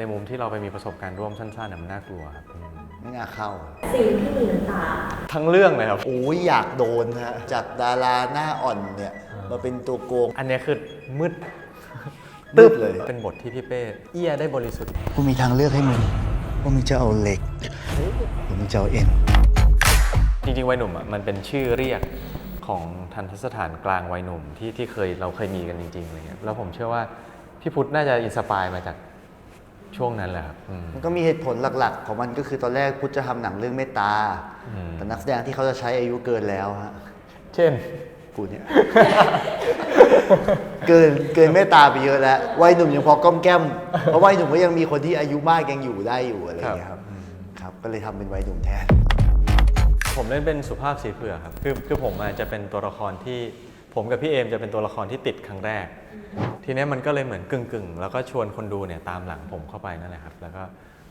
ในมุมที่เราไปมีประสบการณ์ร่วมสั้นๆน่ะมันน่ากลัวครับอืมไม่น่าเข้าซีนที่มีน้ำตาทั้งเรื่องเลยครับ โอ้ยอยากโดนฮะ จากดาราหน้าอ่อนเนี่ยมาเป็นตัวโกง อันเนี้ยคือมืดตึ๊บเลย เป็นบทที่พี่เป้เอี้ยได้บริสุทธิ์ กูมีทางเลือกให้มึงว่ามึงจะเอาเหล็กหรือมึงจะเอาเอ็น จริงๆ วัยหนุ่มอะมันเป็นชื่อเรียกของทันทสถานกลางวัยหนุ่มที่ที่เคยเราเคยมีกันจริงๆอะไรเงี้ยแล้วผมเชื่อว่าพี่พุทธน่าจะอินสปายมาจาก ช่วงนั้นแหละครับอืม มันก็มีเหตุผลหลักๆ ของมันก็คือตอนแรกพุทธจะทำหนังเรื่องเมตตา อืม แต่นักแสดงที่เขาจะใช้อายุเกินแล้วฮะเช่น กูเนี่ย เกินเกินเมตตาไปเยอะแล้ววัยหนุ่มยังพอก้อมแก้ม เพราะวัยหนุ่มก็ยังมีคนที่อายุมากยังอยู่ได้อยู่อะไรอย่างเงี้ยครับครับก็เลยทำเป็นวัยหนุ่มแทน ผมเล่นเป็นสุภาพสีเผือกครับ คือคือผมอาจจะเป็นตัวละครที่ ผมกับพี่เอมจะเป็นตัวละครที่ติดครั้งแรก ทีเนี้ยมันก็เลยเหมือนกึ่งกึ่งๆ แล้วก็ชวนคนดูเนี่ยตามหลังผมเข้าไปนั่นแหละครับ แล้วก็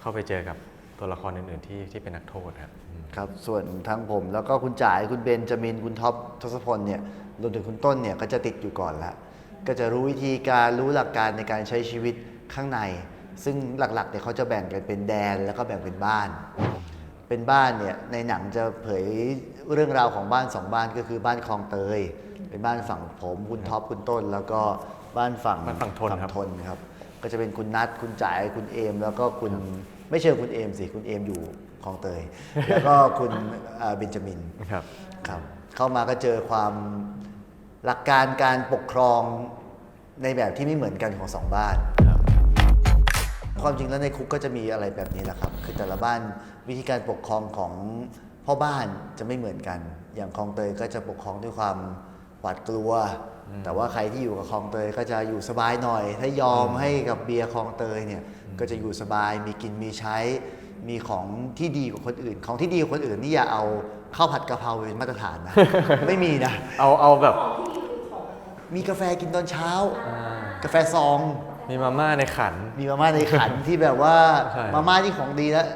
เข้าไปเจอกับตัวละครอื่นๆที่ที่เป็นนักโทษครับอืมครับ ส่วนทั้งผมแล้วก็คุณจ่ายคุณเบนจามินคุณท็อปทศพลเนี่ยรวมถึงคุณต้นเนี่ยก็จะติดอยู่ก่อนละก็จะรู้วิธีการรู้หลักการในการใช้ชีวิตข้างใน ซึ่งหลักๆเนี่ยเขาจะแบ่งกันเป็นแดนแล้วก็แบ่งเป็นบ้าน เป็นบ้านเนี่ยในหนังจะเผย เรื่องราวของบ้านสองบ้านก็คือบ้านคลองเตย เป็นบ้านฝั่งผมคุณท็อปคุณต้น แล้วก็บ้านฝั่งบ้านฝั่งทนครับทนครับ ก็จะเป็นคุณนัทคุณจ่ายคุณเอม แล้วก็คุณไม่เชิงคุณเอมสิคุณเอมอยู่คลองเตย แล้วก็คุณเอ่อเบนจามิน ครับ ครับเข้ามาก็เจอความหลักการการปกครองในแบบที่ไม่เหมือนกันของสองบ้านครับความจริงแล้วในคุกก็จะมีอะไรแบบนี้แหละครับ คือแต่ละบ้านวิธีการปกครองของ พ่อบ้านจะไม่เหมือนกัน อย่างคลองเตยก็จะปกครองด้วยความหวาดกลัว แต่ว่าใครที่อยู่กับคลองเตยก็จะอยู่สบายหน่อย ถ้ายอมให้กับเบียร์คลองเตยเนี่ยก็จะอยู่สบายมีกินมีใช้ มีของที่ดีกว่าคนอื่น ของที่ดีกว่าคนอื่นนี่อย่าเอาข้าวผัดกะเพราเป็นมาตรฐานนะ ไม่มีนะ เอาเอาแบบมีกาแฟกินตอนเช้าอ่ากาแฟซอง มีมาม่าในขัน มีมาม่าในขันที่แบบว่าใช่มาม่าที่ของดีแล้ว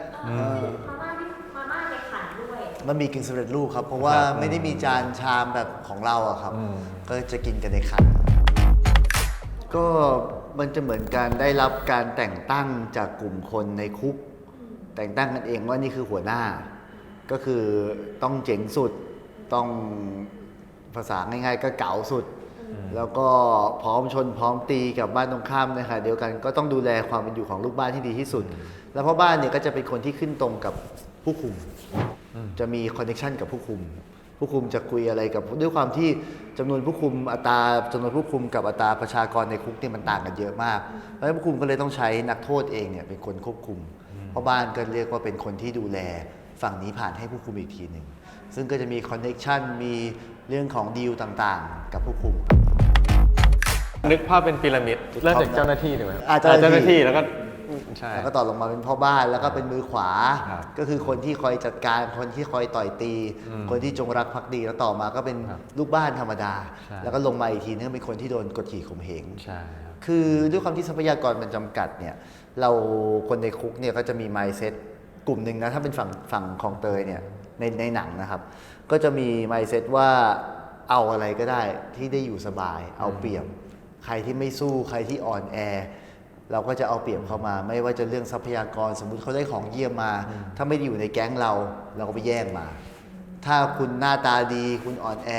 มันมีกินสำเร็จรูปครับ เพราะว่าครับไม่ได้มีจานชามแบบของเราอะครับอืมก็จะกินกันในขัน ก็มันจะเหมือนการได้รับการแต่งตั้งจากกลุ่มคนในคุก แต่งตั้งกันเองว่านี่คือหัวหน้า ก็คือต้องเจ๋งสุดต้องภาษาง่าย ๆ ก็เก๋าสุด แล้วก็พร้อมชนพร้อมตีกับบ้านตรงข้ามในขณะเดียวกันก็ต้องดูแลความเป็นอยู่ของลูกบ้านที่ดีที่สุด แล้วพ่อบ้านเนี่ยก็จะเป็นคนที่ขึ้นตรงกับผู้คุม จะมีคอนเนคชันกับผู้คุม ผู้คุมจะคุยอะไรกับด้วยความที่จำนวนผู้คุมอัตราจำนวนผู้คุมกับอัตราประชากรในคุกเนี่ยมันต่างกันเยอะมากแล้วผู้คุมก็เลยต้องใช้นักโทษเองเนี่ยเป็นคนควบคุมเพราะบ้านก็เรียกว่าเป็นคนที่ดูแลฝั่งนี้ผ่านให้ผู้คุมอีกทีหนึ่งซึ่งก็จะมีคอนเนคชันมีเรื่องของดีลต่างๆ กับผู้คุมนึกภาพเป็นพีระมิดเริ่มจากเจ้าหน้าที่ถูกไหมครับอ่าเจ้าหน้าที่เจ้าหน้าที่แล้วก็ ใช่แล้วก็ต่อลงมาเป็นพ่อบ้านแล้วก็เป็นมือขวา ครับก็คือคนที่คอยจัดการคนที่คอยต่อยตี อืมคนที่จงรักภักดีแล้วต่อมาก็เป็นครับลูกบ้านธรรมดา ใช่ แล้วก็ลงมาอีกทีนึงเป็นคนที่โดนกดขี่ข่มเหง ใช่ครับ คือด้วยความที่ทรัพยากรมันจำกัดเนี่ยเราคนในคุกเนี่ยก็จะมี mindset กลุ่มหนึ่งนะถ้าเป็นฝั่งฝั่งของเตยเนี่ยในในหนังนะครับ ก็จะมี mindset ว่าเอาอะไรก็ได้ที่ได้อยู่สบาย เอาเปรียบ ใครที่ไม่สู้ใครที่อ่อนแอ เราก็จะเอาเปรียบเขามา ไม่ว่าจะเรื่องทรัพยากรสมมุติเขาได้ของเยี่ยมมา ถ้าไม่ได้อยู่ในแก๊งเรา เราก็ไปแย่งมา ถ้าคุณหน้าตาดี คุณอ่อนแอ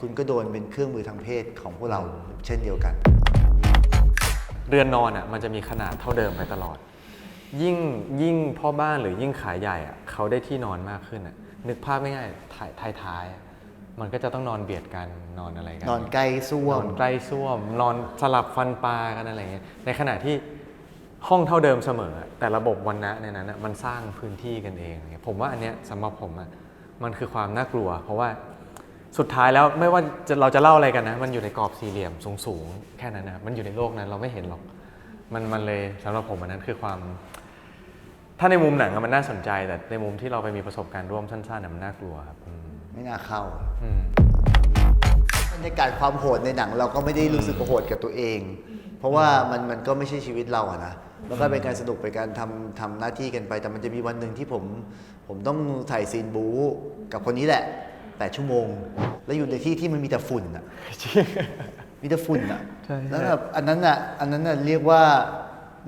คุณก็โดนเป็นเครื่องมือทางเพศของพวกเราเช่นเดียวกัน เรือนนอนอะมันจะมีขนาดเท่าเดิมไปตลอด ยิ่งยิ่งพ่อบ้านหรือยิ่งขายใหญ่อะเขาได้ที่นอนมากขึ้นอะนึกภาพง่ายๆท้ายท้ายท้ายๆอะ มันก็จะต้องนอนเบียดกันนอนอะไรกันนอนใกล้ส้วนมอนใกล้ส้วม นอนสลับฟันปลากันอะไรเงี้ยในขณะที่ห้องเท่าเดิมเสมอ แต่ระบบวันนะในนั้นอะมันสร้างพื้นที่กันเองเนี่ยผมว่าอันเนี้ยสำหรับผมอะมันคือความน่ากลัว เพราะว่าสุดท้ายแล้วไม่ว่าจะเราจะเล่าอะไรกันนะ มันอยู่ในกรอบสี่เหลี่ยมสูงๆ แค่นั้นนะมันอยู่ในโลกนั้นเราไม่เห็นหรอกมันมันเลยสำหรับผมอันนั้นคือความ ถ้าในมุมหนังอะมันน่าสนใจ แต่ในมุมที่เราไปมีประสบการณ์ร่วมสั้นๆอะมันน่ากลัวครับอืม ไม่น่าเข้าอืมบรรยากาศความโหดในหนัง เราก็ไม่ได้รู้สึกโหดกับตัวเอง เพราะว่ามันมันก็ไม่ใช่ชีวิตเราอะนะมันก็เป็นการสนุกเป็นการทำทำหน้าที่กันไป แต่มันจะมีวันหนึ่งที่ผม ผมต้องถ่ายซีนบู๊กับคนนี้แหละแปดชั่วโมง แล้วอยู่ในที่ที่มันมีแต่ฝุ่นอะมีแต่ฝุ่นอะใช่แล้วแบบอันนั้นอะอันนั้นอะเรียกว่า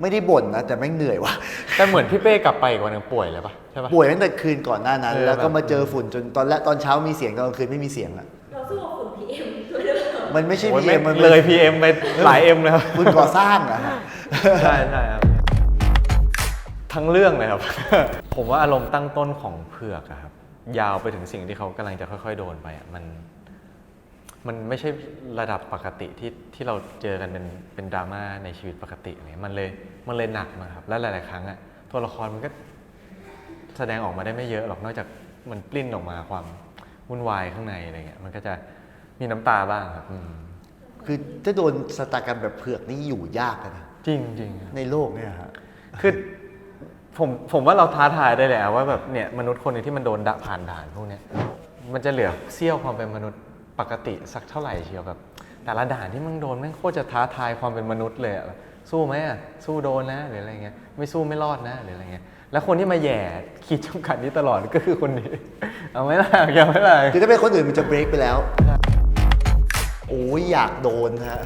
ไม่ได้บ่นนะแต่แม่งเหนื่อยว่ะแต่เหมือนพี่เป้กลับไปอีกวันหนึงป่วยเลยปะใช่ปะ ป่วยตั้งแต่คืนก่อนหน้านั้น เออ แล้วก็แบบมาเจอฝุ่นจนตอนแรกตอนเช้ามีเสียงตอนกลางคืนไม่มีเสียงอะเราสู้กับฝุ่น PM ด้วยหรือเปล่ามันไม่ใช่โอ้ยพีเอ็มมันเลย PM ไปหลาย M เลยครับฝุ่นก่อสร้างอะฮะใช่ใช่ครับ ทั้งเรื่องเลยครับ ผมว่าอารมณ์ตั้งต้นของเผือกอะครับ ยาวไปถึงสิ่งที่เขากำลังจะค่อย ๆ โดนไปอะมัน มันไม่ใช่ระดับปกติที่ที่เราเจอกันเป็นเป็นดราม่าในชีวิตปกติอะไรเนี่ยมันเลยมันเลยหนักมากครับ และหลาย ๆ ครั้งอะตัวละครมันก็แสดงออกมาได้ไม่เยอะหรอกนอกจากมันปลิ้นออกมาความวุ่นวายข้างในอะไรเงี้ยมันก็จะมีน้ำตาบ้างครับอืมคือถ้าโดนสตากรรมแบบเผือกนี่อยู่ยากอะนะจริงจริงๆครับในโลกเนี่ยฮะคือผมผมว่าเราท้าทายได้แหละว่าแบบเนี่ยมนุษย์คนหนึงที่มันโดนดะผ่านด่านพวกเนี้ยมันจะเหลือเสี้ยวความเป็นมนุษย์ ปกติสักเท่าไหร่เชียวแบบ แต่ละด่านที่มึงโดนแม่งโคตรจะท้าทายความเป็นมนุษย์เลยอะสู้ไหมอะสู้โดนนะหรืออะไรเงี้ยไม่สู้ไม่รอดนะหรืออะไรเงี้ยแล้วคนที่มาแหย่ขีดจำกัดนี้ตลอดก็คือคนนี้ เอาไหมล่ะเอาไหมล่ะคือถ้าเป็นคนอื่นมันจะเบรกไปแล้ว โอ้ยอยากโดนฮะ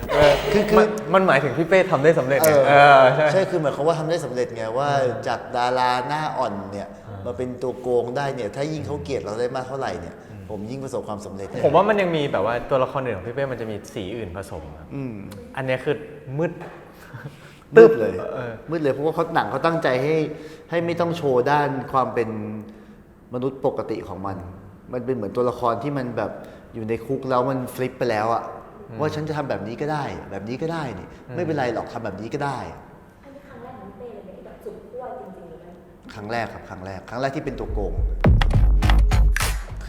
คือคืมัอนมันหมายถึงพี่เป้ทำได้สำเร็จเอไงอเออใช่ ใช่คือหมายความว่าทำได้สำเร็จไงว่าจากดาราหน้าอ่อนเนี่ยมาเป็นตัวโกงได้เนี่ย ถ้ายิ่งเขาเกลียดเราได้มากเท่าไหร่เนี่ย ผมยิ่งประสบความสำเร็จผมว่ามันยังมีแบบว่าตัวละครอื่นของพี่เป้มันจะมีสีอื่นผสมครับอืมอันเนี้ยคือมืด มืดเลยเออ มืดเลยเพราะว่าเขาหนังเขาตั้งใจให้ให้ไม่ต้องโชว์ด้านความเป็นมนุษย์ปกติของมัน มันเป็นเหมือนตัวละครที่มันแบบอยู่ในคุกแล้วมันฟลิปไปแล้วอะว่าฉันจะทำแบบนี้ก็ได้ แบบนี้ก็ได้นี่ไม่เป็นไรหรอกทำแบบนี้ก็ได้ อันนี้ครั้งแรกของพี่เป้เลยไหมที่แบบสุดขั้วจริงๆเลยไหมครั้งแรกครับครั้งแรกครั้งแรกที่เป็นตัวโกง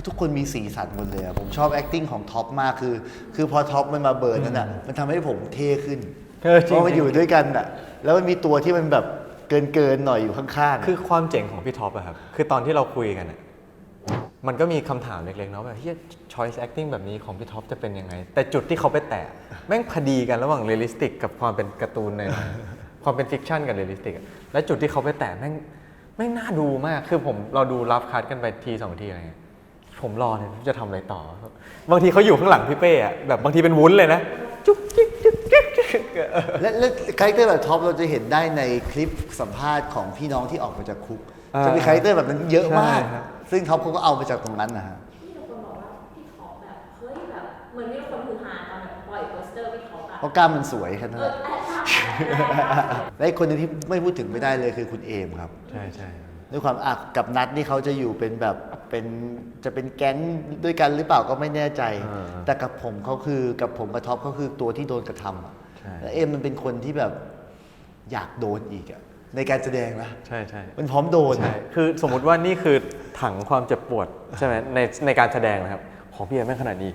คือทุกคนมีสีสันหมดเลยอะผมชอบ acting ของท็อปมากคือ คือพอท็อปมันมาเบิร์นนั่นอะมันทำให้ผมเท่ขึ้นเออจเพริงราะมันอยู่ด้วยกันอะแล้วมันมีตัวที่มันแบบเกินเกินๆหน่อยอยู่ข้างๆอะ คือความเจ๋งของพี่ท็อปอะครับ คือตอนที่เราคุยกันอะมันก็มีคำถามเล็กๆเนาะแบบเฮีย choice acting แบบนี้ของพี่ท็อปจะเป็นยังไง แต่จุดที่เขาไปแตะ แม่งพอดีกันระหว่างเรียลลิสติก กับความเป็นการ์ตูนใน ความเป็นฟิกชันกับเรียลลิสติกอะและจุดที่เขาไปแตะแม่งแม่งน่าดูมาก คือผมเราดูรับคัดกันไปทีสองทีอะไรเงี้ย ผมรอเนี่ยจะทำอะไรต่อ บางทีเขาอยู่ข้างหลังพี่เป้อะแบบบางทีเป็นวุ้นเลยนะจุ๊บจิ๊กจุ๊บจิ๊กจิ๊กเออและและคาแรคเตอร์แบบท็อปเราจะเห็นได้ในคลิปสัมภาษณ์ของพี่น้องที่ออกมาจากคุกอ่าจะมีคาแรคเตอร์แบบนั้นเยอะมากใช่ครับซึ่งท็อปเขาก็เอามาจากตรงนั้นนะฮะที่มีคนบอกว่าพี่ท็อปแบบเฮ้ยแบบเหมือนมีคนฮือฮาตอนแบบปล่อยโปสเตอร์พี่ท็อปอะเพราะกล้ามมันสวยแค่นั้นเอแหอละแอบชอบแอบชอบและอีกคนหนึงที่ไม่พูดถึงไม่ได้เลยคือคุณเอมครับ ใช่ใช่ ด้วยความอักกับนัดนี่เขาจะอยู่เป็นแบบเป็นจะเป็นแก๊งด้วยกันหรือเปล่าก็ไม่แน่ใจ อ่าแต่กับผมเขาคือกับผมกับท็อปเขาคือตัวที่โดนกระทำอะใช่ แล้วเอ็มมันเป็นคนที่แบบอยากโดนอีกอะในการแสดงนะใช่ใช่ มันพร้อมโดนใช่คือสมมุติว่านี่คือถังความเจ็บปวดใช่ไหมในในการแสดงนะครับ ของพี่เอ็มแม่งขนาดนี้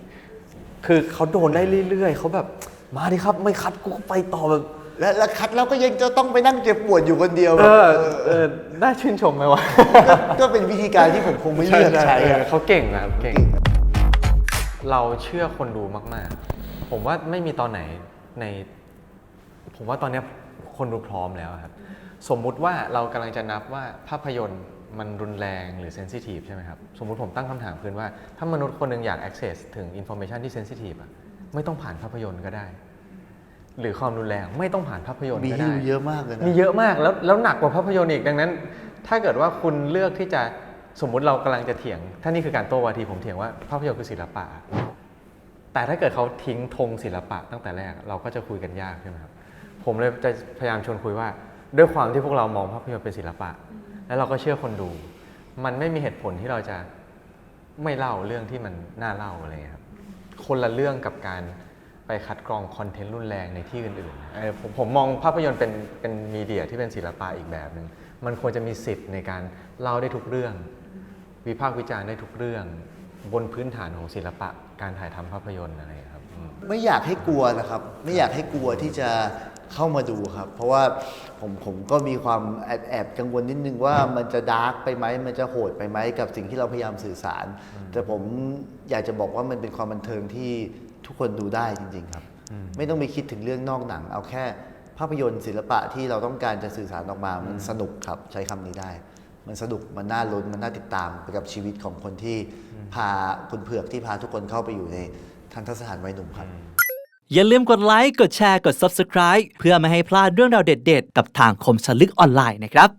คือเขาโดนได้เรื่อยๆ เขาแบบ มาดิครับ ไม่คัดกูก็ไปต่อแบบ และและคัดแล้วก็ยังจะต้องไปนั่งเจ็บปวดอยู่คนเดียวเอแบบอเออน่าชื่นชมไหมวะก็ก็เป็นวิธีการที่ผมคงไม่เลือกใช้เออะอเขาเก่งนะครับเก่ง เก่ง เราเชื่อคนดูมาก ๆ ผมว่าไม่มีตอนไหนใน ผมว่าตอนเนี้ยคนดูพร้อมแล้วครับ สมมุติว่าเรากำลังจะนับว่าภาพยนตร์มันรุนแรงหรือเซนซิทีฟใช่ไหมครับ สมมุติผมตั้งคำถามคืนว่า ถ้ามนุษย์คนหนึ่งอยาก access ถึง information ที่เซนซิทีฟอะไม่ต้องผ่านภาพยนตร์ก็ได้ หรือความรุนแรงไม่ต้องผ่านภาพยนตร์มีก็ให้ได้ ดูเยอะมากเลยนะ มีเยอะมากแล้วแล้วหนักกว่าภาพยนตร์อีกดังนั้น ถ้าเกิดว่าคุณเลือกที่จะสมมุติเรากำลังจะเถียง ถ้านี่คือการโต้วาทีผมเถียงว่าภาพยนตร์คือศิลปะ แต่ถ้าเกิดเขาทิ้งธงศิลปะตั้งแต่แรกเราก็จะคุยกันยากใช่ไหมครับผมเลยจะพยายามชวนคุยว่า ด้วยความที่พวกเรามองภาพยนตร์เป็นศิลปะ แล้วเราก็เชื่อคนดู มันไม่มีเหตุผลที่เราจะไม่เล่าเรื่องที่มันน่าเล่าอะไรอย่างเงี้ยครับ คนละเรื่องกับการ ไปคัดกรองคอนเทนต์รุนแรงในที่อื่นๆเออผมผมมองภาพยนตร์เป็นเป็นมีเดียที่เป็นศิลปะอีกแบบหนึ่งมันควรจะมีสิทธิ์ในการเล่าได้ทุกเรื่อง วิพากษ์วิจารณ์ได้ทุกเรื่อง บนพื้นฐานของศิลปะการถ่ายทำภาพยนตร์อะไรอย่างเงี้ยครับอืม ไม่อยากให้กลัวนะครับ ไม่อยากให้กลัวที่จะเข้ามาดูครับ เพราะว่าผมผมก็มีความแอบแอบกังวลนิดนึงว่ามันจะดาร์กไปไหมมันจะโหดไปไหมกับสิ่งที่เราพยายามสื่อสาร แต่ผมอยากจะบอกว่ามันเป็นความบันเทิงที่ ทุกคนดูได้จริง ๆ ครับ ไม่ต้องไปคิดถึงเรื่องนอกหนัง เอาแค่ภาพยนตร์ศิลปะที่เราต้องการจะสื่อสารออกมา มันสนุกครับใช้คำนี้ได้ มันสนุกมันน่าลุ้นมันน่าติดตามไปกับชีวิตของคนที่พาคุณเผือกที่พาทุกคนเข้าไปอยู่ในทันทสถานวัยหนุ่มครับอย่าลืมกดไลค์ กดแชร์ กด Subscribe เพื่อไม่ให้พลาดเรื่องราวเด็ด ๆ กับทางคมสนลึกออนไลน์นะครับ